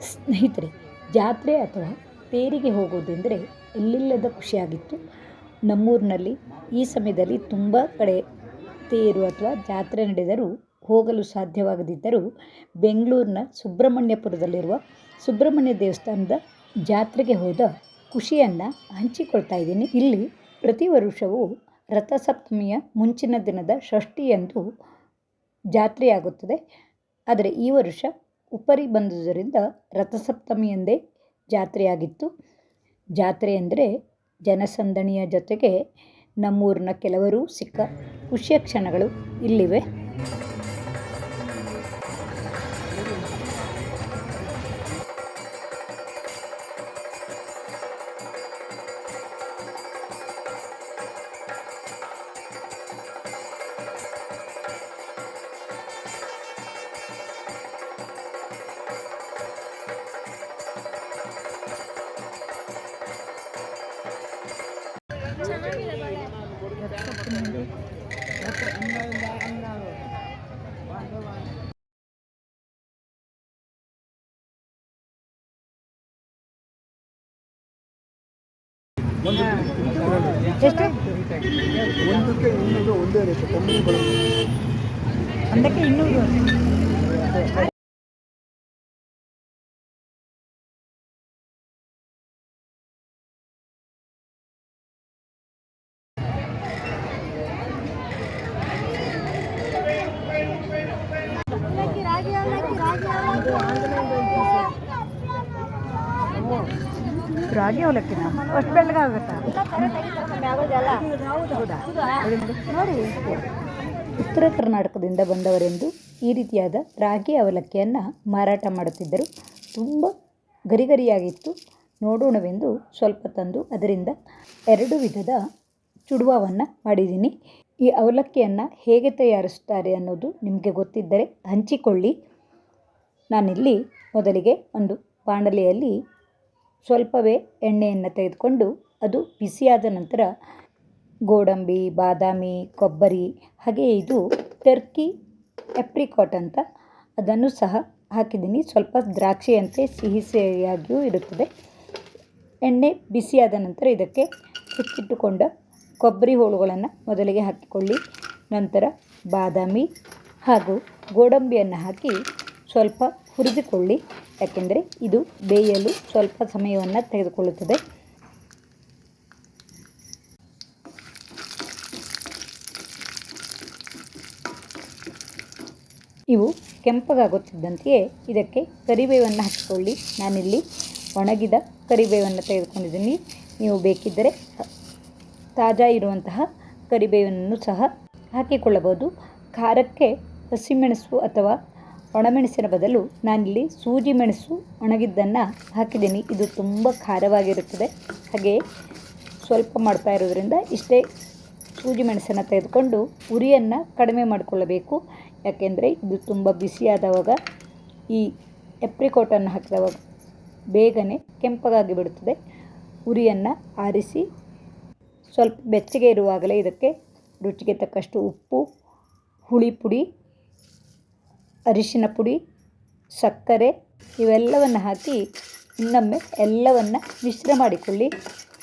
ಸ್ನೇಹಿತರೆ, ಜಾತ್ರೆ ಅಥವಾ ತೇರಿಗೆ ಹೋಗೋದೆಂದರೆ ಎಲ್ಲಿಲ್ಲದ ಖುಷಿಯಾಗಿತ್ತು? ನಮ್ಮೂರಿನಲ್ಲಿ ಈ ಸಮಯದಲ್ಲಿ ತುಂಬ ಕಡೆ ತೇರು ಅಥವಾ ಜಾತ್ರೆ ನಡೆದರೂ ಹೋಗಲು ಸಾಧ್ಯವಾಗದಿದ್ದರೂ ಬೆಂಗಳೂರಿನ ಸುಬ್ರಹ್ಮಣ್ಯಪುರದಲ್ಲಿರುವ ಸುಬ್ರಹ್ಮಣ್ಯ ದೇವಸ್ಥಾನದ ಜಾತ್ರೆಗೆ ಹೋದ ಖುಷಿಯನ್ನು ಹಂಚಿಕೊಳ್ತಾ ಇದ್ದೀನಿ. ಇಲ್ಲಿ ಪ್ರತಿ ವರ್ಷವೂ ರಥಸಪ್ತಮಿಯ ಮುಂಚಿನ ದಿನದ ಷಷ್ಠಿಯಂದು ಜಾತ್ರೆಯಾಗುತ್ತದೆ. ಆದರೆ ಈ ವರ್ಷ ಉಪರಿ ಬಂದುದರಿಂದ ರಥಸಪ್ತಮಿಯಂದೇ ಜಾತ್ರೆಯಾಗಿತ್ತು. ಜಾತ್ರೆ ಅಂದರೆ ಜನಸಂದಣಿಯ ಜೊತೆಗೆ ನಮ್ಮೂರಿನ ಕೆಲವರು ಸಿಕ್ಕ ಖುಷಿಯ ಕ್ಷಣಗಳು ಇಲ್ಲಿವೆ. ಎಷ್ಟು ಒಂದಕ್ಕೆ ಇನ್ನೊಂದು ಒಂದೇ ರೇಟ್ ಕಮ್ಮಿ ಬರುತ್ತೆ ಒಂದಕ್ಕೆ ಇನ್ನೂರು ರಾಗಿ ಅವಲಕ್ಕಿನ? ಅಷ್ಟು ನೋಡಿ. ಉತ್ತರ ಕರ್ನಾಟಕದಿಂದ ಬಂದವರೆಂದು ಈ ರೀತಿಯಾದ ರಾಗಿ ಅವಲಕ್ಕಿಯನ್ನು ಮಾರಾಟ ಮಾಡುತ್ತಿದ್ದರು. ತುಂಬ ಗರಿಗರಿಯಾಗಿತ್ತು. ನೋಡೋಣವೆಂದು ಸ್ವಲ್ಪ ತಂದು ಅದರಿಂದ ಎರಡು ವಿಧದ ಚುಡುವವನ್ನು ಮಾಡಿದ್ದೀನಿ. ಈ ಅವಲಕ್ಕಿಯನ್ನು ಹೇಗೆ ತಯಾರಿಸುತ್ತಾರೆ ಅನ್ನೋದು ನಿಮಗೆ ಗೊತ್ತಿದ್ದರೆ ಹಂಚಿಕೊಳ್ಳಿ. ನಾನಿಲ್ಲಿ ಮೊದಲಿಗೆ ಒಂದು ಬಾಣಲೆಯಲ್ಲಿ ಸ್ವಲ್ಪವೇ ಎಣ್ಣೆಯನ್ನು ತೆಗೆದುಕೊಂಡು ಅದು ಬಿಸಿಯಾದ ನಂತರ ಗೋಡಂಬಿ, ಬಾದಾಮಿ, ಕೊಬ್ಬರಿ, ಹಾಗೆ ಇದು ಟರ್ಕಿ ಎಪ್ರಿಕಾಟ್ ಅಂತ ಅದನ್ನು ಸಹ ಹಾಕಿದ್ದೀನಿ. ಸ್ವಲ್ಪ ದ್ರಾಕ್ಷಿಯಂತೆ ಸಿಹಿ ಸಿಹಿಯಾಗಿಯೂ ಇರುತ್ತದೆ. ಎಣ್ಣೆ ಬಿಸಿಯಾದ ನಂತರ ಇದಕ್ಕೆ ಹೆಚ್ಚಿಟ್ಟುಕೊಂಡ ಕೊಬ್ಬರಿ ಹೋಳುಗಳನ್ನು ಮೊದಲಿಗೆ ಹಾಕಿಕೊಳ್ಳಿ. ನಂತರ ಬಾದಾಮಿ ಹಾಗೂ ಗೋಡಂಬಿಯನ್ನು ಹಾಕಿ ಸ್ವಲ್ಪ ಹುರಿದುಕೊಳ್ಳಿ. ಯಾಕೆಂದರೆ ಇದು ಬೇಯಲು ಸ್ವಲ್ಪ ಸಮಯವನ್ನು ತೆಗೆದುಕೊಳ್ಳುತ್ತದೆ. ಇವು ಕೆಂಪಗಾಗುತ್ತಿದ್ದಂತೆಯೇ ಇದಕ್ಕೆ ಕರಿಬೇವನ್ನು ಹಾಕಿಕೊಳ್ಳಿ. ನಾನಿಲ್ಲಿ ಒಣಗಿದ ಕರಿಬೇವನ್ನು ತೆಗೆದುಕೊಂಡಿದ್ದೀನಿ. ನೀವು ಬೇಕಿದ್ದರೆ ತಾಜಾ ಇರುವಂತಹ ಕರಿಬೇವನ್ನು ಸಹ ಹಾಕಿಕೊಳ್ಳಬಹುದು. ಖಾರಕ್ಕೆ ಹಸಿಮೆಣಸು ಅಥವಾ ಒಣಮೆಣಸಿನ ಬದಲು ನಾನಿಲ್ಲಿ ಸೂಜಿ ಮೆಣಸು ಒಣಗಿದ್ದನ್ನು ಹಾಕಿದ್ದೀನಿ. ಇದು ತುಂಬ ಖಾರವಾಗಿರುತ್ತದೆ. ಹಾಗೆ ಸ್ವಲ್ಪ ಮಾಡ್ತಾ ಇರೋದ್ರಿಂದ ಇಷ್ಟೇ ಸೂಜಿ ಮೆಣಸನ್ನು ತೆಗೆದುಕೊಂಡು ಉರಿಯನ್ನು ಕಡಿಮೆ ಮಾಡಿಕೊಳ್ಳಬೇಕು. ಯಾಕೆಂದರೆ ಇದು ತುಂಬ ಬಿಸಿಯಾದವಾಗ ಈ ಎಪ್ರಿಕೋಟನ್ನು ಹಾಕಿದವಾಗ ಬೇಗನೆ ಕೆಂಪಗಾಗಿ ಬಿಡುತ್ತದೆ. ಉರಿಯನ್ನು ಆರಿಸಿ ಸ್ವಲ್ಪ ಬೆಚ್ಚಗೆ ಇರುವಾಗಲೇ ಇದಕ್ಕೆ ರುಚಿಗೆ ತಕ್ಕಷ್ಟು ಉಪ್ಪು, ಹುಳಿ ಪುಡಿ ಅರಿಶಿನ ಪುಡಿ, ಸಕ್ಕರೆ ಇವೆಲ್ಲವನ್ನು ಹಾಕಿ ಇನ್ನೊಮ್ಮೆ ಎಲ್ಲವನ್ನು ಮಿಶ್ರ ಮಾಡಿಕೊಳ್ಳಿ.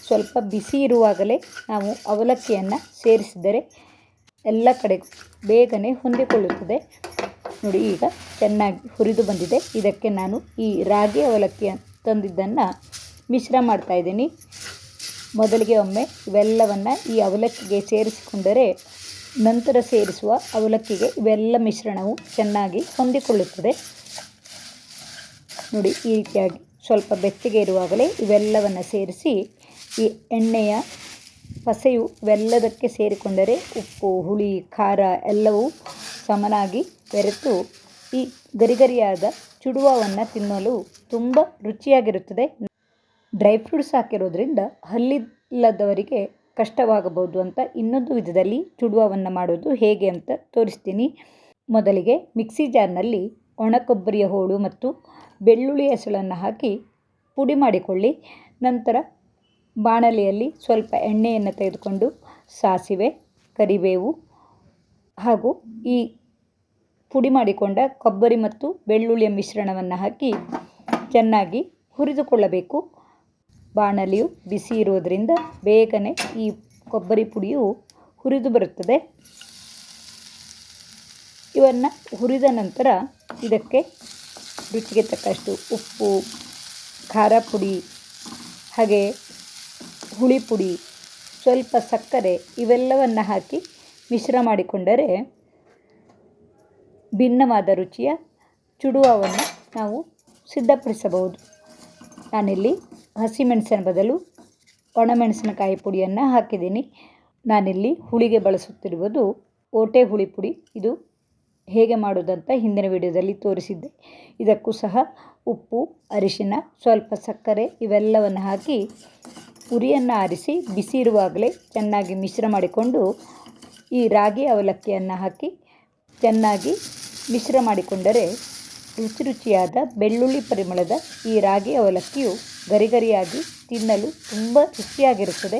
ಸ್ವಲ್ಪ ಬಿಸಿ ಇರುವಾಗಲೇ ನಾವು ಅವಲಕ್ಕಿಯನ್ನು ಸೇರಿಸಿದರೆ ಎಲ್ಲ ಕಡೆ ಬೇಗನೆ ಹೊಂದಿಕೊಳ್ಳುತ್ತದೆ. ನೋಡಿ, ಈಗ ಚೆನ್ನಾಗಿ ಹುರಿದು ಬಂದಿದೆ. ಇದಕ್ಕೆ ನಾನು ಈ ರಾಗಿ ಅವಲಕ್ಕಿ ತಂದಿದ್ದನ್ನು ಮಿಶ್ರ ಮಾಡ್ತಾಯಿದ್ದೀನಿ ಮೊದಲಿಗೆ ಒಮ್ಮೆ ಇವೆಲ್ಲವನ್ನು ಈ ಅವಲಕ್ಕಿಗೆ ಸೇರಿಸಿಕೊಂಡರೆ ನಂತರ ಸೇರಿಸುವ ಅವಲಕ್ಕಿಗೆ ಇವೆಲ್ಲ ಮಿಶ್ರಣವು ಚೆನ್ನಾಗಿ ಹೊಂದಿಕೊಳ್ಳುತ್ತದೆ. ನೋಡಿ, ಈ ರೀತಿಯಾಗಿ ಸ್ವಲ್ಪ ಬೆಚ್ಚಗೆ ಇರುವಾಗಲೇ ಇವೆಲ್ಲವನ್ನು ಸೇರಿಸಿ ಈ ಎಣ್ಣೆಯ ಪಸೆಯು ಇವೆಲ್ಲದಕ್ಕೆ ಸೇರಿಕೊಂಡರೆ ಉಪ್ಪು, ಹುಳಿ, ಖಾರ ಎಲ್ಲವೂ ಸಮನಾಗಿ ಬೆರೆತು ಈ ಗರಿಗರಿಯಾದ ಚುಡುವವನ್ನು ತಿನ್ನಲು ತುಂಬ ರುಚಿಯಾಗಿರುತ್ತದೆ. ಡ್ರೈ ಫ್ರೂಟ್ಸ್ ಹಾಕಿರೋದ್ರಿಂದ ಹಲ್ಲಿಲ್ಲದವರಿಗೆ ಕಷ್ಟವಾಗಬಹುದು ಅಂತ ಇನ್ನೊಂದು ವಿಧದಲ್ಲಿ ಚುಡುವವನ್ನು ಮಾಡೋದು ಹೇಗೆ ಅಂತ ತೋರಿಸ್ತೀನಿ. ಮೊದಲಿಗೆ ಮಿಕ್ಸಿ ಜಾರ್ನಲ್ಲಿ ಒಣ ಕೊಬ್ಬರಿಯ ಹೋಳು ಮತ್ತು ಬೆಳ್ಳುಳ್ಳಿ ಹೆಸಳನ್ನು ಹಾಕಿ ಪುಡಿ ಮಾಡಿಕೊಳ್ಳಿ. ನಂತರ ಬಾಣಲೆಯಲ್ಲಿ ಸ್ವಲ್ಪ ಎಣ್ಣೆಯನ್ನು ತೆಗೆದುಕೊಂಡು ಸಾಸಿವೆ, ಕರಿಬೇವು ಹಾಗೂ ಈ ಪುಡಿ ಮಾಡಿಕೊಂಡ ಕೊಬ್ಬರಿ ಮತ್ತು ಬೆಳ್ಳುಳ್ಳಿಯ ಮಿಶ್ರಣವನ್ನು ಹಾಕಿ ಚೆನ್ನಾಗಿ ಹುರಿದುಕೊಳ್ಳಬೇಕು. ಬಾಣಲಿಯು ಬಿಸಿ ಇರೋದರಿಂದ ಬೇಗನೆ ಈ ಕೊಬ್ಬರಿ ಪುಡಿಯು ಹುರಿದು ಬರುತ್ತದೆ. ಇವನ್ನು ಹುರಿದ ನಂತರ ಇದಕ್ಕೆ ರುಚಿಗೆ ತಕ್ಕಷ್ಟು ಉಪ್ಪು, ಖಾರ ಪುಡಿ, ಹಾಗೆ ಹುಳಿ ಪುಡಿ, ಸ್ವಲ್ಪ ಸಕ್ಕರೆ ಇವೆಲ್ಲವನ್ನು ಹಾಕಿ ಮಿಶ್ರ ಮಾಡಿಕೊಂಡರೆ ಭಿನ್ನವಾದ ರುಚಿಯ ಚುಡುವವನ್ನು ನಾವು ಸಿದ್ಧಪಡಿಸಬಹುದು. ನಾನಿಲ್ಲಿ ಹಸಿಮೆಣಸಿನ ಬದಲು ಒಣಮೆಣಸಿನಕಾಯಿ ಪುಡಿಯನ್ನು ಹಾಕಿದ್ದೀನಿ. ನಾನಿಲ್ಲಿ ಹುಳಿಗೆ ಬಳಸುತ್ತಿರುವುದು ಓಟೆ ಹುಳಿ ಪುಡಿ. ಇದು ಹೇಗೆ ಮಾಡುವುದಂತ ಹಿಂದಿನ ವಿಡಿಯೋದಲ್ಲಿ ತೋರಿಸಿದ್ದೆ. ಇದಕ್ಕೂ ಸಹ ಉಪ್ಪು, ಅರಿಶಿನ, ಸ್ವಲ್ಪ ಸಕ್ಕರೆ ಇವೆಲ್ಲವನ್ನು ಹಾಕಿ ಉರಿಯನ್ನು ಆರಿಸಿ ಬಿಸಿ ಇರುವಾಗಲೇ ಚೆನ್ನಾಗಿ ಮಿಶ್ರ ಮಾಡಿಕೊಂಡು ಈ ರಾಗಿ ಅವಲಕ್ಕಿಯನ್ನು ಹಾಕಿ ಚೆನ್ನಾಗಿ ಮಿಶ್ರ ಮಾಡಿಕೊಂಡರೆ ರುಚಿ ರುಚಿಯಾದ ಬೆಳ್ಳುಳ್ಳಿ ಪರಿಮಳದ ಈ ರಾಗಿ ಅವಲಕ್ಕಿಯು ಗರಿಗರಿಯಾಗಿ ತಿನ್ನಲು ತುಂಬ ರುಚಿಯಾಗಿರುತ್ತದೆ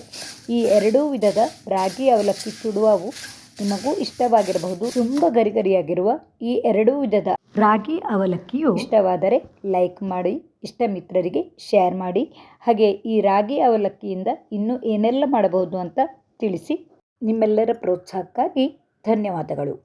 ಈ ಎರಡೂ ವಿಧದ ರಾಗಿ ಅವಲಕ್ಕಿ ಸುಡುವವು ನಿಮಗೂ ಇಷ್ಟವಾಗಿರಬಹುದು. ತುಂಬ ಗರಿಗರಿಯಾಗಿರುವ ಈ ಎರಡೂ ವಿಧದ ರಾಗಿ ಅವಲಕ್ಕಿಯು ಇಷ್ಟವಾದರೆ ಲೈಕ್ ಮಾಡಿ ಇಷ್ಟ ಮಿತ್ರರಿಗೆ ಶೇರ್ ಮಾಡಿ. ಹಾಗೆ ಈ ರಾಗಿ ಅವಲಕ್ಕಿಯಿಂದ ಇನ್ನೂ ಏನೆಲ್ಲ ಮಾಡಬಹುದು ಅಂತ ತಿಳಿಸಿ. ನಿಮ್ಮೆಲ್ಲರ ಪ್ರೋತ್ಸಾಹಕ್ಕಾಗಿ ಧನ್ಯವಾದಗಳು.